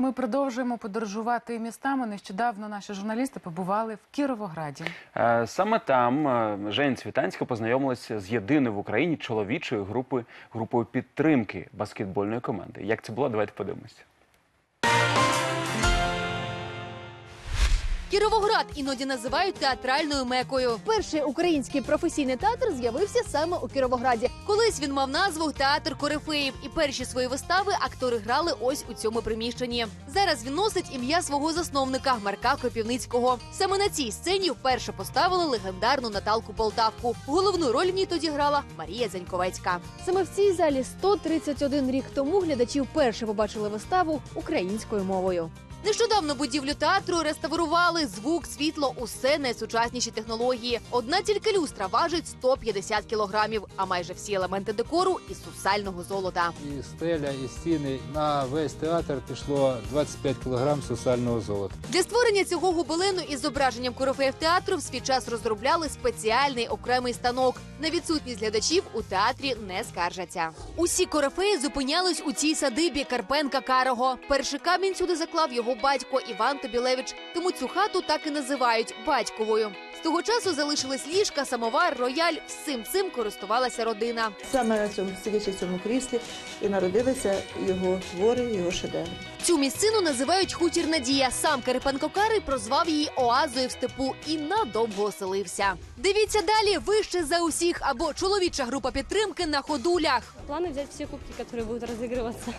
Ми продовжуємо подорожувати містами. Нещодавно наші журналісти побували в Кіровограді. Е, Саме там е, Жень Цвітанська познайомилася з єдиною в Україні чоловічою групи групою підтримки баскетбольної команди. Як це було, давайте подивимося. Кіровоград іноді називають театральною мекою. Перший український професійний театр з'явився саме у Кіровограді. Колись він мав назву Театр Корифеїв, і перші свої вистави актори грали ось у цьому приміщенні. Зараз він носить ім'я свого засновника Марка Кропівницького. Саме на цій сцені вперше поставили легендарну Наталку Полтавку. Головну роль в ній тоді грала Марія Заньковецька. Саме в цій залі 131 рік тому глядачі вперше побачили виставу українською мовою. Нещодавно будівлю театру реставрували звук, світло, усе найсучасніші технології. Одна тільки люстра важить 150 кілограмів, а майже всі елементи декору із сусального золота. І стеля, і стіни. На весь театр пішло 25 кілограм сусального золота. Для створення цього гобелену із зображенням корифеїв театру в свій час розробляли спеціальний окремий станок. На відсутність глядачів у театрі не скаржаться. Усі корифеї зупинялись у цій садибі Карпенка Карого. Перший камінь сюди заклав його батько Іван Тобілевич. Тому цю хату так і називають батьковою. З того часу залишились ліжка, самовар, рояль. Всім цим користувалася родина. Саме на цьому сидячи в цьому кріслі і народилися його твори, його шедеври. Цю місцину називають хутір Надія. Сам Карпенко Карий прозвав її оазою в степу і надовго оселився. Дивіться далі вище за усіх або чоловіча група підтримки на ходулях. Планы взять все кубки, которые будут разыгрываться.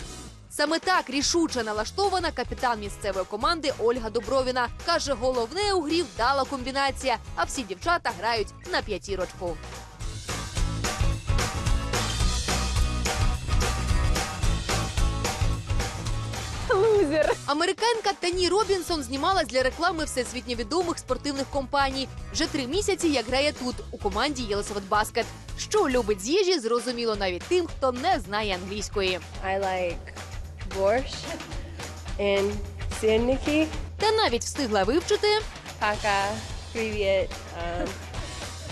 Саме так рішуче налаштована капітан місцевої команди Ольга Добровіна. Каже, головне у грі вдала комбінація, а всі дівчата грають на п'ятірочку. Лузер. Американка Тані Робінсон знімалась для реклами всесвітньо відомих спортивних компаній. Вже три місяці як грає тут у команді Єлисавет Баскет. Що любить з їжі, зрозуміло навіть тим, хто не знає англійської. I like borscht and сырники. Та навіть встигла вивчити Пока. Привет. Um,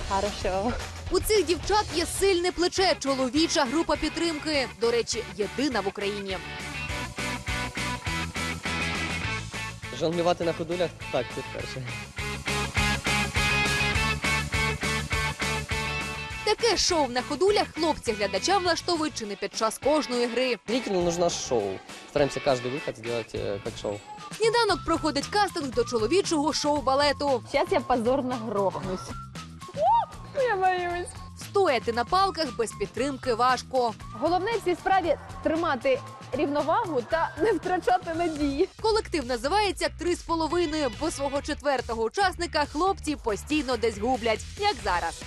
хорошо. у цих дівчат є сильне плече, чоловіча група підтримки. До речі, єдина в Україні. Жонглювати на ходулях так, це вперше. Таке шоу на ходулях хлопці глядачам влаштовують чи не під час кожної гри. Зрителю нужно шоу. Стараемся каждый выход сделать э, как шоу. Сніданок проходить кастинг до чоловічого шоу-балету. Сейчас я позорно грохнусь. Я боюсь. Стояти на палках без підтримки важко. Головне в цій справі тримати рівновагу та не втрачати надії. Колектив називається три з половиною, бо свого четвертого учасника хлопці постійно десь гублять, як зараз.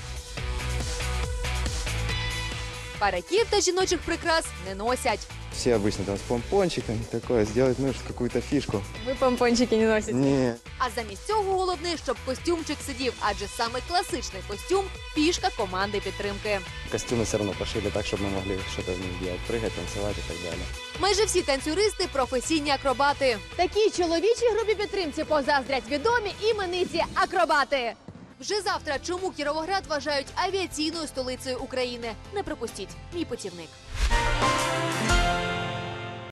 Параків та жіночих прикрас не носять. Все обычно там с помпончиками, такое, сделать нужно какую-то фишку. Ви помпончики не носите. Не, А замість цього головне, щоб костюмчик сидів, адже саме класичний костюм фішка команди підтримки. костюмы все равно пошили так, чтобы мы могли что-то в них делать, прыгать, танцевать и так далее. Майже всі танцюристи професійні акробати. Такій чоловічій групі підтримці позаздрять відомі імениті акробати. Вже завтра чому Кіровоград вважають авіаційною столицею України? Не пропустіть мій путівник.